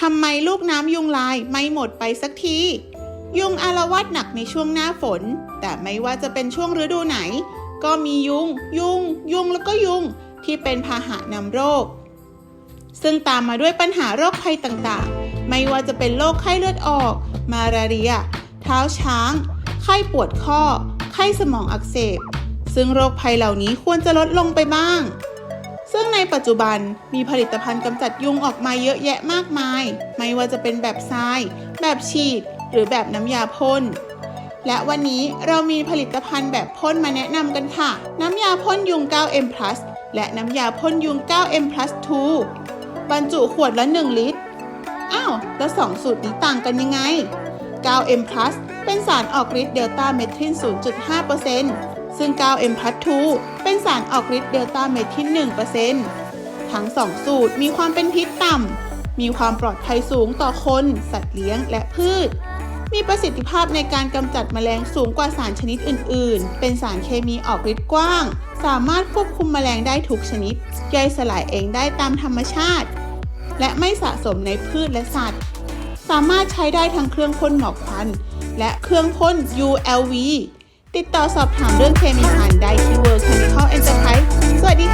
ทำไมลูกน้ำยุงลายไม่หมดไปสักที ยุงอารวาสหนักในช่วงหน้าฝน แต่ไม่ว่าจะเป็นช่วงฤดูไหน ก็มียุง ยุง ยุงแล้วก็ยุงที่เป็นพาหะนำโรค ซึ่งตามมาด้วยปัญหาโรคภัยต่างๆ ไม่ว่าจะเป็นโรคไข้เลือดออก มาลาเรีย เท้าช้าง ไข้ปวดข้อ ไข้สมองอักเสบ ซึ่งโรคภัยเหล่านี้ควรจะลดลงไปบ้าง ซึ่งในปัจจุบันมีผลิตภัณฑ์กำจัดยุงออกมาเยอะแยะมากมาย ไม่ว่าจะเป็นแบบทราย แบบฉีด หรือแบบน้ำยาพ่นและวันนี้เรามีผลิตภัณฑ์แบบพ่นมาแนะนำกันค่ะ น้ำยาพ่นยุง 9M+ และน้ำยาพ่นยุง 9M+ 2บรรจุขวดละ 1 ลิตร อ้าว แล้ว 2 สูตรนี้ต่างกันยังไง 9M+ เป็นสารออกฤทธิ์เดลต้าเมทริน0.5%ซึ่ง 9M+ 2 เป็นสารออกฤทธิ์เดลต้าเมทริน1%ทั้ง 2 สูตรมีความเป็นพิษต่ำ มีความปลอดภัยสูงต่อคน สัตว์เลี้ยง และพืช มีประสิทธิภาพในการกำจัดแมลงสูงกว่าสารชนิดอื่น ๆ เป็นสารเคมีออกฤทธิ์กว้าง สามารถควบคุมแมลงได้ทุกชนิดย่อยสลายเองได้ตามธรรมชาติ และไม่สะสมในพืชและสัตว์ สามารถใช้ได้ทั้งเครื่องพ่นหมอกควัน และเครื่องพ่น ULV ติดต่อสอบถามเรื่องเคมีภัณฑ์ได้ที่ World Chemical Enterprise สวัสดีค่ะ